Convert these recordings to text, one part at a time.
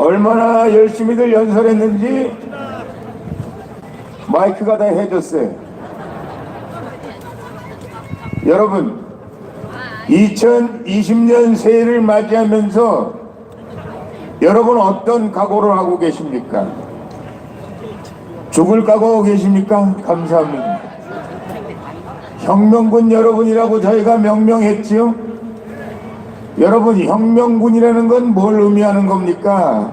얼마나 열심히들 연설했는지 마이크가 다 해줬어요. 여러분, 2020년 새해를 맞이하면서 여러분 어떤 각오를 하고 계십니까? 죽을 각오하고 계십니까? 감사합니다. 혁명군 여러분이라고 저희가 명명했지요? 여러분 혁명군이라는 건 뭘 의미하는 겁니까?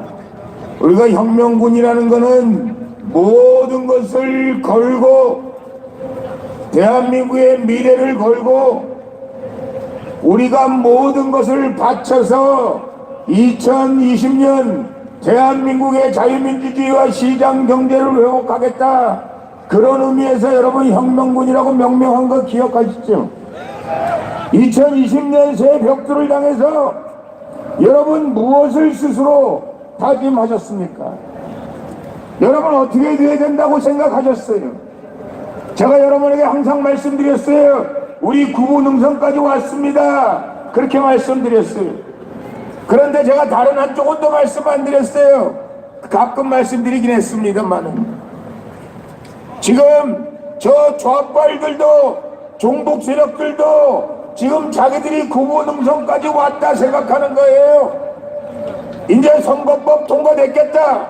우리가 혁명군이라는 것은 모든 것을 걸고 대한민국의 미래를 걸고 우리가 모든 것을 바쳐서 2020년 대한민국의 자유민주주의와 시장 경제를 회복하겠다 그런 의미에서 여러분 혁명군이라고 명명한 거 기억하시죠? 2020년 새 벽두를 향해서 여러분 무엇을 스스로 다짐하셨습니까? 여러분 어떻게 돼야 된다고 생각하셨어요? 제가 여러분에게 항상 말씀드렸어요. 우리 구보능선까지 왔습니다. 그렇게 말씀드렸어요. 그런데 제가 다른 한쪽은 또 말씀 안 드렸어요. 가끔 말씀드리긴 했습니다만은. 지금 저 좌빨들도 종북 세력들도 지금 자기들이 구보능선까지 왔다 생각하는 거예요. 이제 선거법 통과됐겠다.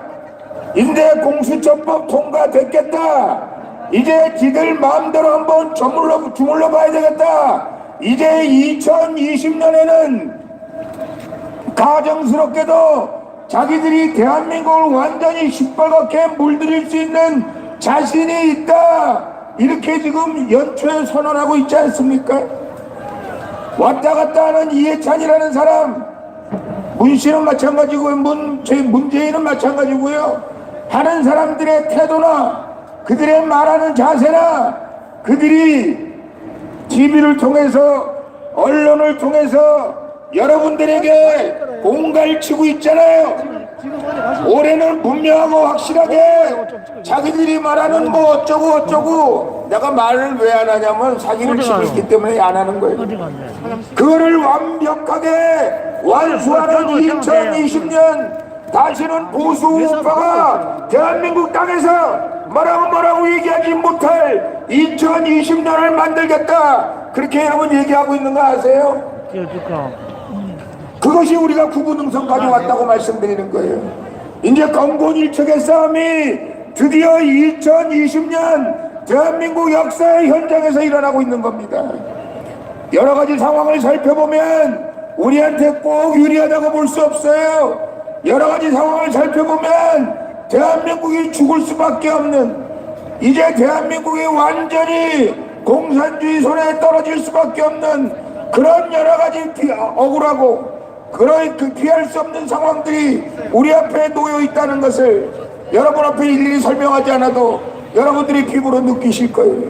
이제 공수처법 통과됐겠다. 이제 지들 마음대로 한번 저물러 주물러 봐야 되겠다. 이제 2020년에는 가정스럽게도 자기들이 대한민국을 완전히 시뻘겋게 물들일 수 있는 자신이 있다. 이렇게 지금 연초에 선언하고 있지 않습니까? 왔다 갔다 하는 이해찬이라는 사람, 문 씨는 마찬가지고요. 문, 제 문재인은 마찬가지고요. 하는 사람들의 태도나 그들의 말하는 자세나 그들이 TV를 통해서 언론을 통해서 여러분들에게 공갈 치고 있잖아요. 올해는 분명하고 확실하게 자기들이 말하는 뭐 어쩌고 어쩌고 내가 말을 왜 안 하냐면 사기를 치고 있기 때문에 안 하는 거예요. 그거를 완벽하게 완수하는 2020년 다시는 보수 우파가 대한민국 땅에서 뭐라고 뭐라고 얘기하지 못할 2020년을 만들겠다 그렇게 여러분 얘기하고 있는 거 아세요? 그것이 우리가 구분능선까지 왔다고 말씀드리는 거예요. 이제 건곤일척의 싸움이 드디어 2020년 대한민국 역사의 현장에서 일어나고 있는 겁니다. 여러 가지 상황을 살펴보면 우리한테 꼭 유리하다고 볼 수 없어요. 여러 가지 상황을 살펴보면 대한민국이 죽을 수밖에 없는 이제 대한민국이 완전히 공산주의 손에 떨어질 수밖에 없는 그런 여러 가지 피- 억울하고 그런 그 피할 수 없는 상황들이 우리 앞에 놓여 있다는 것을 여러분 앞에 일일이 설명하지 않아도 여러분들이 피부로 느끼실 거예요.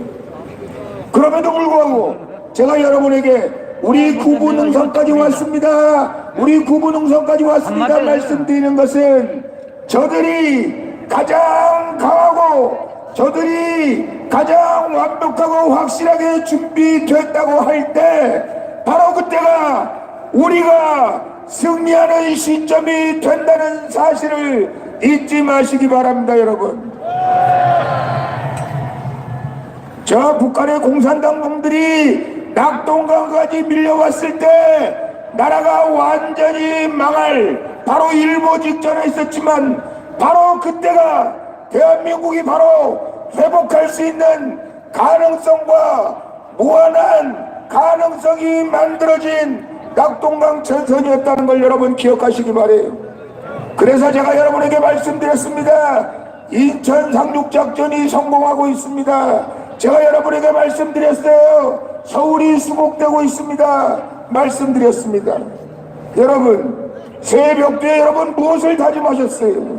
그럼에도 불구하고 제가 여러분에게 우리 구분능선까지 왔습니다. 우리 구분능선까지 왔습니다. 말씀드리는 것은 저들이 가장 강하고 저들이 가장 완벽하고 확실하게 준비됐다고 할 때 바로 그때가 우리가 승리하는 시점이 된다는 사실을 잊지 마시기 바랍니다 여러분 저 북한의 공산당 놈들이 낙동강까지 밀려왔을 때 나라가 완전히 망할 바로 일보 직전에 있었지만 바로 그때가 대한민국이 바로 회복할 수 있는 가능성과 무한한 가능성이 만들어진 낙동강 전선이었다는 걸 여러분 기억하시기 바래요. 그래서 제가 여러분에게 말씀드렸습니다. 인천 상륙작전이 성공하고 있습니다. 제가 여러분에게 말씀드렸어요. 서울이 수복되고 있습니다. 말씀드렸습니다. 여러분, 새벽 때 여러분 무엇을 다짐하셨어요?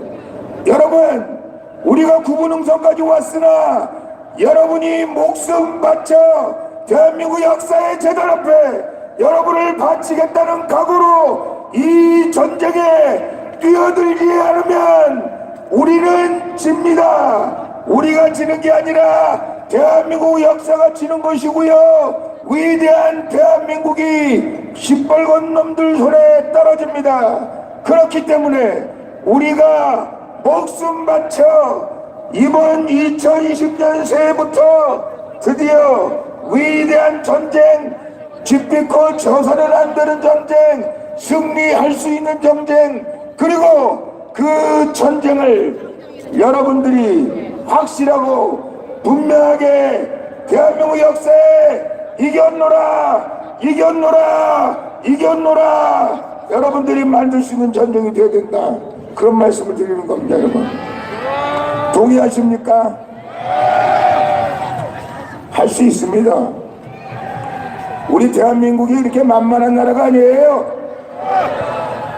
여러분, 우리가 구분응선까지 왔으나 여러분이 목숨 바쳐 대한민국 역사의 재단 앞에 여러분을 바치겠다는 각오로 이 전쟁에 뛰어들지 않으면 우리는 집니다. 우리가 지는 게 아니라 대한민국 역사가 지는 것이고요. 위대한 대한민국이 시뻘건 놈들 손에 떨어집니다. 그렇기 때문에 우리가 목숨 바쳐 이번 2020년 새해부터 드디어 위대한 전쟁 집비코 저선을 안되는 전쟁 승리할 수 있는 전쟁 그리고 그 전쟁을 여러분들이 확실하고 분명하게 대한민국 역사에 이겼노라 이겼노라 이겼노라. 여러분들이 만들 수 있는 전쟁이 되어야 된다. 그런 말씀을 드리는 겁니다 여러분. 동의하십니까? 할 수 있습니다. 우리 대한민국이 이렇게 만만한 나라가 아니에요.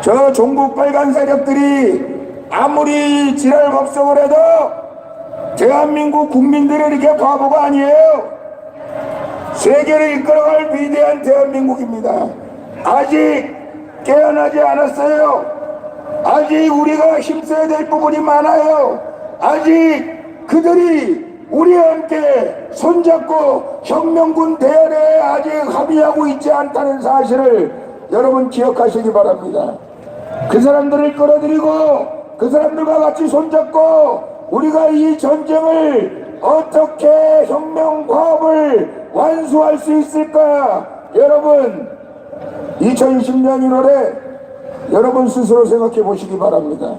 저 종북 빨간 세력들이 아무리 지랄 법석을 해도 대한민국 국민들이 이렇게 바보가 아니에요 세계를 이끌어갈 위대한 대한민국입니다. 아직 깨어나지 않았어요. 아직 우리가 힘써야 될 부분이 많아요. 아직 그들이 우리와 함께 손잡고 혁명군 대열에 아직 합의하고 있지 않다는 사실을 여러분 기억하시기 바랍니다. 그 사람들을 끌어들이고 그 사람들과 같이 손잡고 우리가 이 전쟁을 어떻게 혁명 과업을 완수할 수 있을까? 여러분 2020년 1월에 여러분 스스로 생각해 보시기 바랍니다.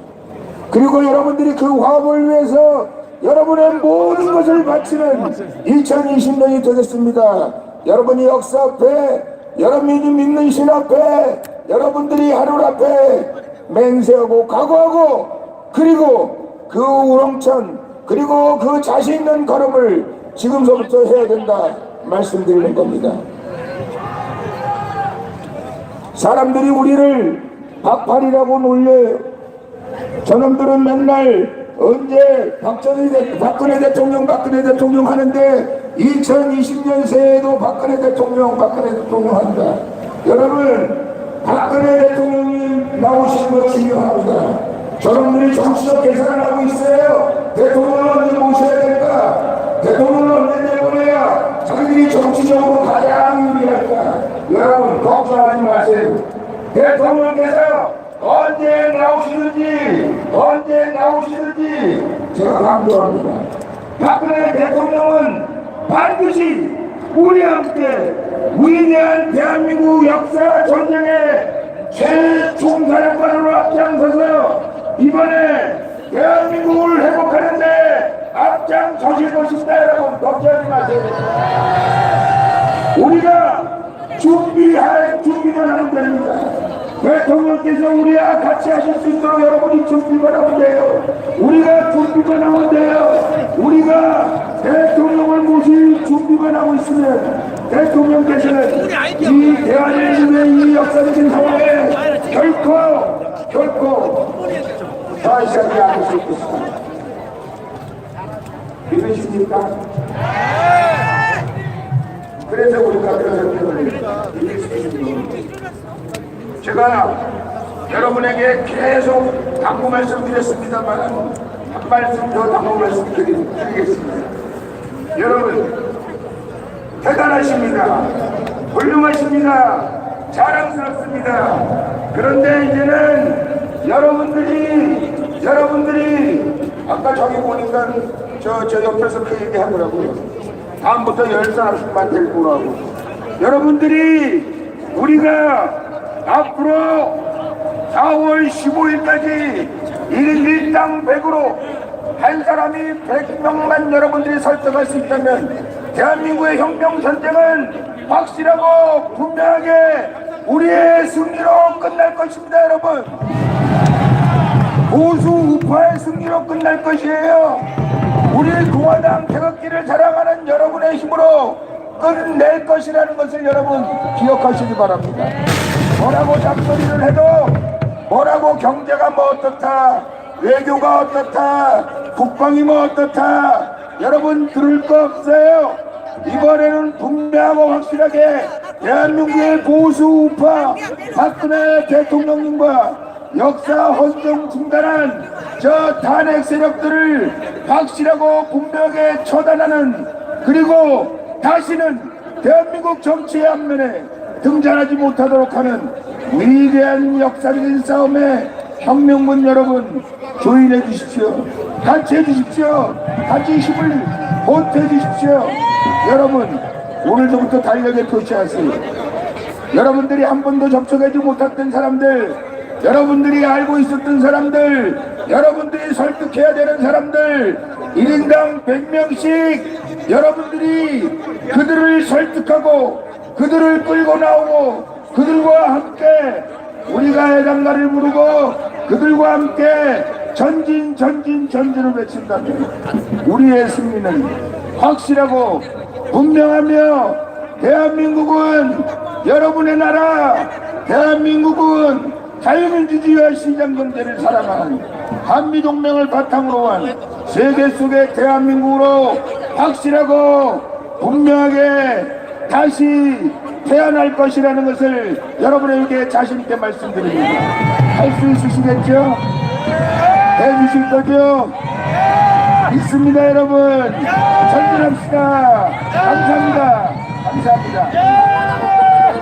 그리고 여러분들이 그 화합을 위해서 여러분의 모든 것을 바치는 2020년이 되겠습니다. 여러분이 역사 앞에 여러분이 믿는 신 앞에 여러분들이 하늘 앞에 맹세하고 각오하고 그리고 그 우렁찬 그리고 그 자신 있는 걸음을 지금서부터 해야 된다 말씀드리는 겁니다. 사람들이 우리를 박팔이라고 놀려요. 저놈들은 맨날 언제 박정희 대, 박근혜 대통령 박근혜 대통령 하는데 2020년 새해에도 박근혜 대통령 박근혜 대통령 한다. 여러분 박근혜 대통령이 나오시는 거 중요합니다. 저놈들이 정치적 계산을 하고 있어요. 대통령을 언제 모셔야 될까? 대통령을 언제 내보내야 자기들이 정치적으로 가장 유리할까? 여러분 걱정하지 마세요. 대통령께서 언제 나오시든지 언제 나오시든지 제가 강조합니다. 박근혜 대통령은 반드시 우리와 함께 위대한 대한민국 역사 전쟁의 이번에 대한민국을 회복하는데 앞장 서실 것입니다 여러분. 걱정하지 마세요. 우리가 준비할 준비만 하면 됩니다. 대통령께서 우리와 같이 하실 수 있도록 여러분이 준비만 하면 돼요. 우리가 준비만 하면 돼요. 우리가 대통령을 모실 준비만 하고 있으면 대통령께서는 이 대한민국의 이 역사적인 상황에 결코 결코 사실하지 않을 믿으십니까? 그래서 우리가 그런 선택을 이길 수 있는 겁니다. 제가 여러분에게 계속 당부 말씀 드렸습니다만 한 말씀 더 당부 말씀 드리- 드리겠습니다. 여러분 대단하십니다. 훌륭하십니다. 자랑스럽습니다. 그런데 이제는 여러분들이 여러분들이 아까 저기 보니까 저, 저 옆에서 그 얘기 하더라고요. 다음부터 열 사람씩만 데리고 오라고. 여러분들이 우리가 앞으로 4월 15일까지 1인 1당 100으로 한 사람이 100명만 여러분들이 설득할 수 있다면 대한민국의 혁명 전쟁은 확실하고 분명하게 우리의 승리로 끝날 것입니다 여러분 보수 우파의 승리로 끝날 것이에요. 우리 공화당 태극기를 자랑하는 여러분의 힘으로 끝낼 것이라는 것을 여러분 기억하시기 바랍니다. 뭐라고 잡소리를 해도 뭐라고 경제가 뭐 어떻다 외교가 어떻다 국방이 뭐 어떻다 여러분 들을 거 없어요. 이번에는 분명하고 확실하게 대한민국의 보수 우파 박근혜 대통령님과 역사 헌정 중단한 저 탄핵 세력들을 확실하고 분명하게 처단하는 그리고 다시는 대한민국 정치의 앞면에 등장하지 못하도록 하는 위대한 역사적인 싸움에 혁명군 여러분 조인해 주십시오. 같이 해 주십시오. 같이 힘을 보태 주십시오. 여러분 오늘부터 달력에 표시하세요. 여러분들이 한 번도 접촉하지 못했던 사람들, 여러분들이 알고 있었던 사람들, 여러분들이 설득해야 되는 사람들, 1인당 100명씩 여러분들이 그들을 설득하고 그들을 끌고 나오고 그들과 함께 우리가 해당가를 부르고 그들과 함께 전진 전진 전진을 외친다면 우리의 승리는 확실하고 분명하며 대한민국은 여러분의 나라 대한민국은 자유민주주의와 시장경제를 사랑하는 한미동맹을 바탕으로 한 세계 속의 대한민국으로 확실하고 분명하게 다시 태어날 것이라는 것을 여러분에게 자신있게 말씀드립니다. 할 수 있으시겠죠? 해주실 거죠? 있습니다 여러분 전진합시다 감사합니다 감사합니다